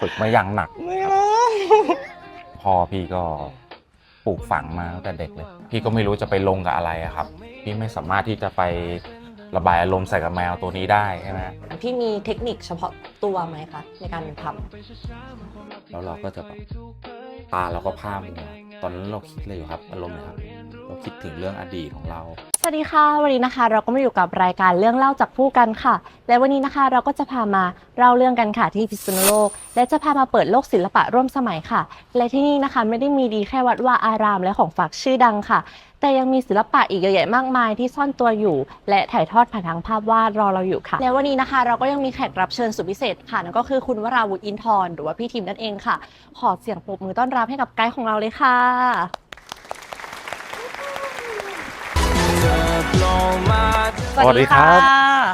ฝึกมาอย่างหนักไม่เอาพ่อพี่ก็ปลูกฝังมาตั้งแต่เด็กเลย พี่ก็ไม่รู้จะไปลงกับอะไรอะครับ พี่ไม่สามารถที่จะไประบายอารมณ์ใส่กับแมวตัวนี้ได้ใช่ไหมพี่มีเทคนิคเฉพาะตัวไหมคะในการทำแล้วเราก็จะแบบตาเราก็พร่ามัวตอนนั้นเราคิดเลยอยู่ครับอารมณ์นะครับเรา คิดถึงเรื่องอดีตของเรา สวัสดีค่ะ วันนี้นะคะ เราก็มาอยู่กับรายการเรื่องเล่าจากผู้กันค่ะ และวันนี้นะคะเราก็จะพามาเล่าเรื่องกันค่ะที่พิษณุโลก และจะพามาเปิดโลกศิลปะร่วมสมัยค่ะ และที่นี่นะคะไม่ได้มีดีแค่วัดวาอารามและของฝากชื่อดังค่ะ แต่ยังมีศิลปะอีกเยอะแยะมากมายที่ซ่อนตัวอยู่ และถ่ายทอดผ่านทางภาพวาดรอเราอยู่ค่ะ และวันนี้นะคะ เราก็ยังมีแขกรับเชิญสุดพิเศษค่ะนั่นก็คือคุณวราวุฒิอินทร์หรือว่าพี่ทีมนั่นเองค่ะ ขอเสียงปรบมือต้อนรับให้กับไกด์ของเราเลยค่ะ สวัสดีครับ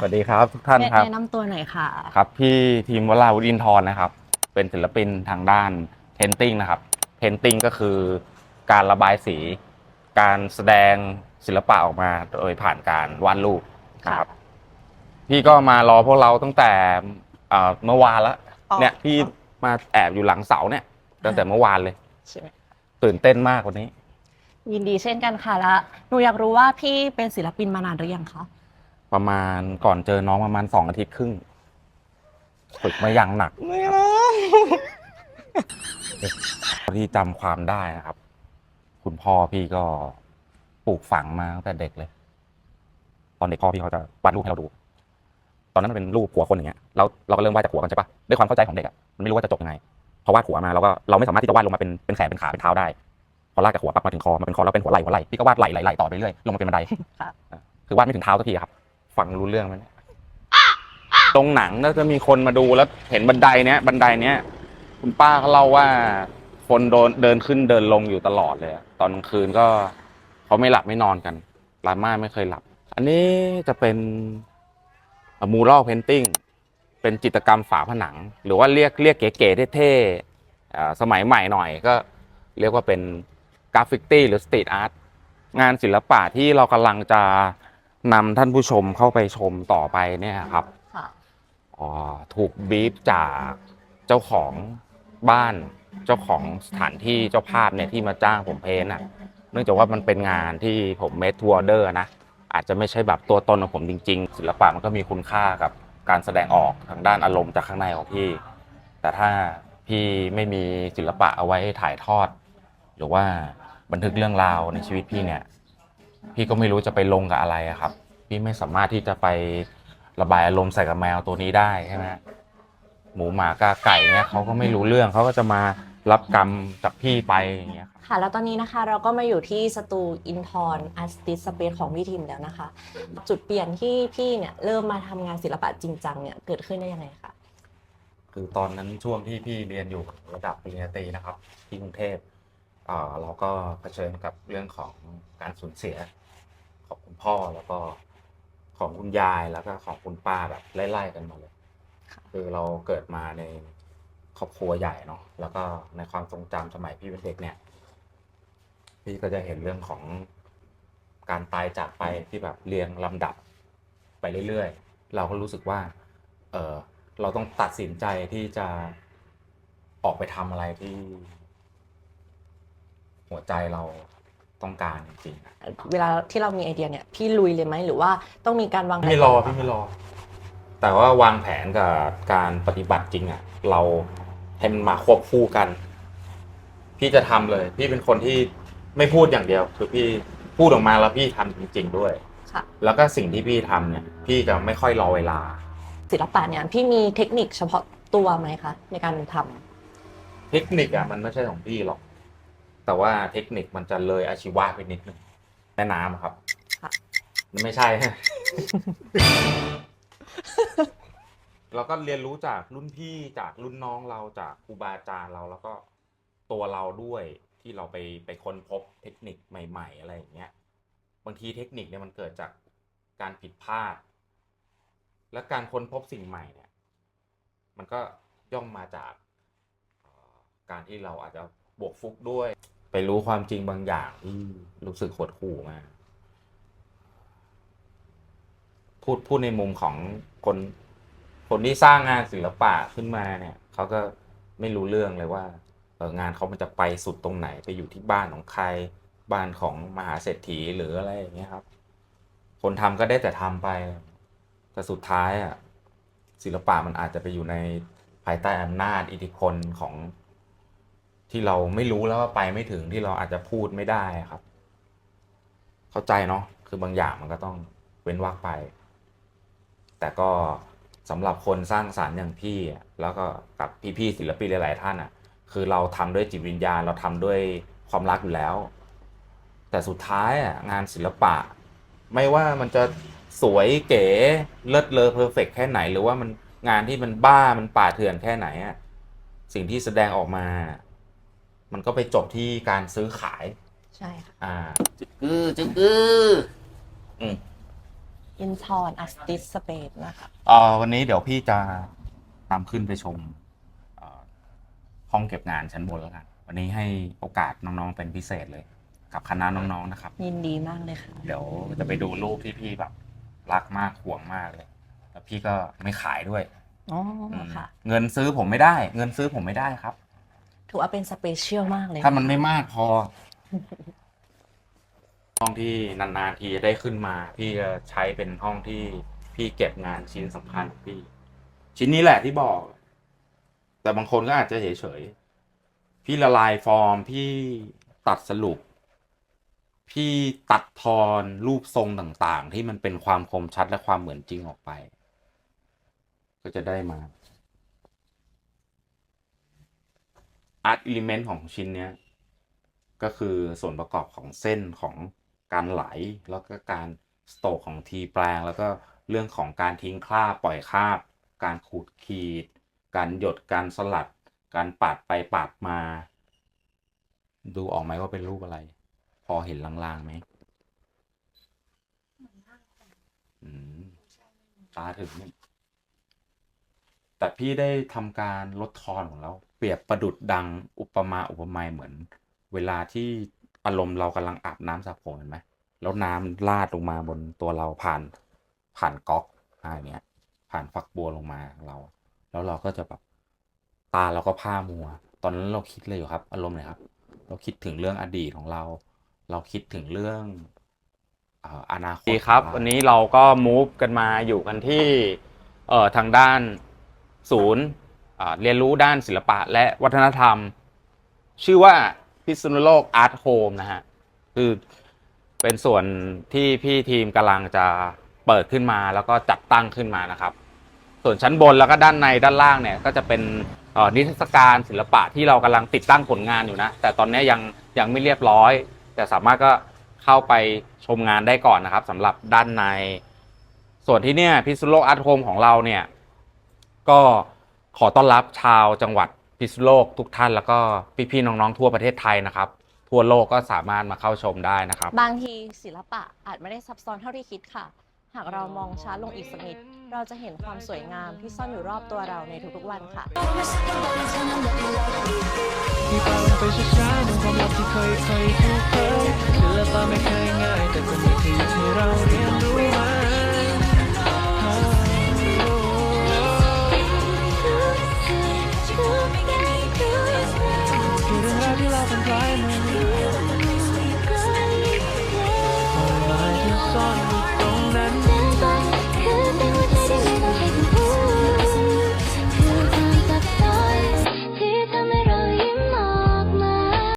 สวัสดีครับทุกท่านครับแนะนำตัวหน่อยค่ะ ครับ พี่ทีมวราวุฒิอินทร์นะครับ เป็นศิลปินทางด้านเพนติ้งนะครับเพนติ้งก็คือการระบายสี การแสดงศิลปะออกมาโดยผ่านการวาดรูปนะครับ พี่ก็มารอพวกเราตั้งแต่เอ่อเมื่อวานแล้วอ๋อเนี่ยพี่มาแอบอยู่หลังเสาเนี่ยตั้งแต่เมื่อวานเลยใช่ไหมตื่นเต้นมากวันนี้ ยินดีเช่นกันค่ะแล้วหนูอยากรู้ว่าพี่เป็นศิลปินมานานหรือยังคะ ประมาณก่อนเจอน้องประมาณสองอาทิตย์ครึ่งฝึกมาอย่างหนักไม่นะที่จำความได้นะครับ คุณพ่อพี่ก็ปลูกฝังมาตั้งแต่เด็กเลย ตอนเด็กพ่อพี่เขาจะวาดรูปให้เราดู ตอนนั้นมันเป็นรูปหัวคนอย่างเงี้ยเราเราก็เริ่มวาดจากหัวกันใช่ปะด้วยความเข้าใจของเด็กอะมันไม่รู้ว่าจะจบยังไงพอวาดหัวมาเราก็เราไม่สามารถที่จะวาดลงมาเป็นเป็นแขนเป็นขาเป็นเท้าได้ พอลากจากหัวปั๊บมาถึงคอมาเป็นคอแล้วเป็นหัวไหล่หัวไหล่พี่ก็วาดไหล่ไหล่ไหล่ต่อไปเรื่อยลงมาเป็นบันไดค่ะอะคือวาดไม่ถึงเท้าสักทีครับ ฟังรู้เรื่องไหมเนี่ยตรงหนังแล้วจะมีคนมาดูแล้วเห็นบันไดเนี้ยบันไดเนี้ยคุณป้าเขาเล่าว่า คนโดนเดินขึ้นเดินลงอยู่ตลอดเลยอะตอนกลางคืนก็เขาไม่หลับไม่นอนกันลาม่าไม่เคยหลับ อันนี้จะเป็นมูรัลเพนติ้งเป็นจิตรกรรมฝาผนัง หรือว่าเรียกเรียกเก๋ๆเท่ๆอ่าสมัยใหม่หน่อยก็เรียกว่าเป็น กราฟฟิตี้หรือสตรีทอาร์ตงานศิลปะที่เรากำลังจะนำท่านผู้ชมเข้าไปชมต่อไปเนี่ยครับค่ะอ๋อถูกบีฟจากเจ้าของบ้านเจ้าของสถานที่เจ้าภาพเนี่ยที่มาจ้างผมเพ้นท์อะ เนื่องจากว่ามันเป็นงานที่ผมเมดทัวร์เดอร์นะ อาจจะไม่ใช่แบบตัวตนของผมจริง ๆ ศิลปะมันก็มีคุณค่ากับการแสดงออกทางด้านอารมณ์จากข้างในของพี่ แต่ถ้าพี่ไม่มีศิลปะเอาไว้ถ่ายทอด หรือว่า บันทึกเรื่องราวในชีวิตพี่เนี่ย พี่ก็ไม่รู้จะไปลงกับอะไรอะครับ พี่ไม่สามารถที่จะไประบายอารมณ์ใส่กับแมวตัวนี้ได้ใช่ไหมหมูหมากาไก่เนี่ยเขาก็ไม่รู้เรื่องเขาก็จะมารับกรรมจากพี่ไปอย่างเงี้ยครับค่ะแล้วตอนนี้นะคะเราก็มาอยู่ที่สตูอินทอนอาร์ติสเปซของพี่ทีมแล้วนะคะ จุดเปลี่ยนที่พี่เนี่ยเริ่มมาทำงานศิลปะจริงจังเนี่ยเกิดขึ้นได้ยังไงคะคือตอนนั้นช่วงที่พี่เรียนอยู่ระดับปริญญาตรีนะครับ ที่กรุงเทพ เอ่อเราก็เผชิญกับเรื่องของการสูญเสียของคุณพ่อแล้วก็ของคุณยายแล้วก็ของคุณป้าแบบไล่ๆกันมาเลยค่ะคือเราเกิดมาในครอบครัวใหญ่เนาะแล้วก็ในความทรงจำสมัยพี่เป็นเด็กเนี่ย พี่ก็จะเห็นเรื่องของการตายจากไปที่แบบเรียงลำดับไปเรื่อยๆ เราก็รู้สึกว่า เออเราต้องตัดสินใจที่จะออกไปทำอะไรที่ หัวใจเราต้องการจริงๆอะเวลาที่เรามีไอเดียเนี่ยพี่ลุยเลยไหมหรือว่าต้องมีการวางแผนไม่รอพี่ไม่รอ แต่ว่าวางแผนกับการปฏิบัติจริงอะเราให้มันมาควบคู่กัน พี่จะทำเลย พี่เป็นคนที่ไม่พูดอย่างเดียว คือพี่พูดออกมาแล้วพี่ทำจริง ๆ ด้วย ค่ะ แล้วก็สิ่งที่พี่ทำเนี่ย พี่จะไม่ค่อยรอเวลา ศิลปะเนี่ยพี่มีเทคนิคเฉพาะตัวไหมคะในการทำเทคนิคอะมันไม่ใช่ของพี่หรอก แต่ว่าเทคนิคมันจะเลยอาชีวะไปนิดนึงแม่น้ำอะครับค่ะมันไม่ใช่ เราก็เรียนรู้จากรุ่นพี่จากรุ่นน้องเราจากครูบาอาจารย์เราแล้วก็ตัวเราด้วยที่เราไปไปค้นพบเทคนิคใหม่ ๆ อะไรอย่างเงี้ยบางทีเทคนิคเนี่ยมันเกิดจากการผิดพลาด และการค้นพบสิ่งใหม่เนี่ย มันก็ย่อมมาจากเอ่อการที่เราอาจจะ บวกฟุกด้วย ไปรู้ความจริงบางอย่างที่รู้สึกหดหู่มาก พูดพูดในมุมของคนคนที่สร้างงานศิลปะขึ้นมาเนี่ยเขาก็ไม่รู้เรื่องเลยว่าเอองานเขามันจะไปสุดตรงไหนไปอยู่ที่บ้านของใคร บ้านของมหาเศรษฐีหรืออะไรอย่างเงี้ยครับ คนทำก็ได้แต่ทำไป แต่สุดท้ายอะศิลปะมันอาจจะไปอยู่ในภายใต้อำนาจอิทธิพลของ ที่เราไม่รู้แล้วว่าไปไม่ถึงที่เราอาจจะพูดไม่ได้ครับ เข้าใจเนาะคือบางอย่างมันก็ต้องเว้นวรรคไป แต่ก็สำหรับคนสร้างสารรค์อย่างพี่แล้วก็กับพี่ๆศิลปินหลายๆท่านอะ คือเราทำด้วยจิตวิญญาณ เราทำด้วยความรักอยู่แล้ว แต่สุดท้ายอะงานศิลปะ ไม่ว่ามันจะสวยเก๋เลิศเลอเพอร์เฟกแค่ไหน หรือว่ามันงานที่มันบ้ามันป่าเถื่อนแค่ไหนอะสิ่งที่แสดงออกมา มันก็ไปจบที่การซื้อขาย ใช่ค่ะอ่าจึกกือจึกกืออืมอินทอนอาร์ติสสเปซนะคะเอ่อวันนี้เดี๋ยวพี่จะนำขึ้นไปชมเอ่อห้องเก็บงานชั้นบนแล้วกันวันนี้ให้โอกาสน้องๆเป็นพิเศษเลย กับคณะน้องๆนะครับ ยินดีมากเลยค่ะ เดี๋ยวจะไปดูรูปที่พี่แบบรักมากห่วงมากเลย แล้วพี่ก็ไม่ขายด้วยอ๋ออืมค่ะ เงินซื้อผมไม่ได้ เงินซื้อผมไม่ได้ครับ ถือว่าเป็นสเปเชียลมากเลย ถ้ามันไม่มากพอห้องที่นานๆทีได้ขึ้นมา พี่จะใช้เป็นห้องที่พี่เก็บงานชิ้นสำคัญของพี่ ชิ้นนี้แหละที่บอก แต่บางคนก็อาจจะเฉยๆพี่ละลายฟอร์ม พี่ตัดสรุป พี่ตัดทอนรูปทรงต่างๆ ที่มันเป็นความคมชัดและความเหมือนจริงออกไป ก็จะได้มา อาร์ตอิเลเมนต์ของชิ้นเนี้ยก็คือส่วนประกอบของเส้นของการไหล แล้วก็การสโตกของทีแปลง แล้วก็เรื่องของการทิ้งคราบปล่อยคราบ การขูดขีด การหยดการสลัด การปาดไปปาดมา ดูออกไหมว่าเป็นรูปอะไร พอเห็นลางๆไหมอืมตาถึงเนี่ย แต่พี่ได้ทำการลดทอนของเรา เปรียบประดุดดังอุปมาอุปไมยเหมือน เวลาที่อารมณ์เรากำลังอาบน้ำสระผมเห็นไหมแล้วน้ำลาดลงมาบนตัวเราผ่านผ่านก๊อกอะไรเงี้ย ผ่านฝักบัวลงมาเรา แล้วเราก็จะแบบตาเราก็ผ้ามัว ตอนนั้นเราคิดเลยอยู่ครับ อารมณ์เลยครับ เราคิดถึงเรื่องอดีตของเรา เราคิดถึงเรื่องเอ่ออนาคตดีครับ วันนี้เราก็มูฟกันมาอยู่กันที่เอ่อทางด้าน ศูนย์เรียนรู้ด้านศิลปะและวัฒนธรรม ชื่อว่าพิษณุโลกอาร์ตโฮมนะฮะคือเป็นส่วนที่พี่ทีมกำลังจะเปิดขึ้นมาแล้วก็จัดตั้งขึ้นมานะครับ ส่วนชั้นบนแล้วก็ด้านในด้านล่างเนี่ยก็จะเป็นนิทรรศการศิลปะที่เรากำลังติดตั้งผลงานอยู่นะ แต่ตอนนี้ยังยังไม่เรียบร้อย แต่สามารถก็เข้าไปชมงานได้ก่อนนะครับสำหรับด้านใน ส่วนที่เนี่ยพิษณุโลกอาร์ตโฮมของเราเนี่ย ก็ขอต้อนรับชาวจังหวัดพิษณุโลกทุกท่านแล้วก็พี่ๆน้องๆทั่วประเทศไทยนะครับ ทั่วโลกก็สามารถมาเข้าชมได้นะครับ บางทีศิลปะอาจไม่ได้ซับซ้อนเท่าที่คิดค่ะ หากเรามองช้าลงอีกสักนิด เราจะเห็นความสวยงามที่ซ่อนอยู่รอบตัวเราในทุกๆวันค่ะ ที่พามันไปช้าๆเหมือนความลับที่เคยเคยถูกเคยศิลปะไม่เคยง่าย แต่ก็มีที่อยู่ให้เราเรียนรู้มัน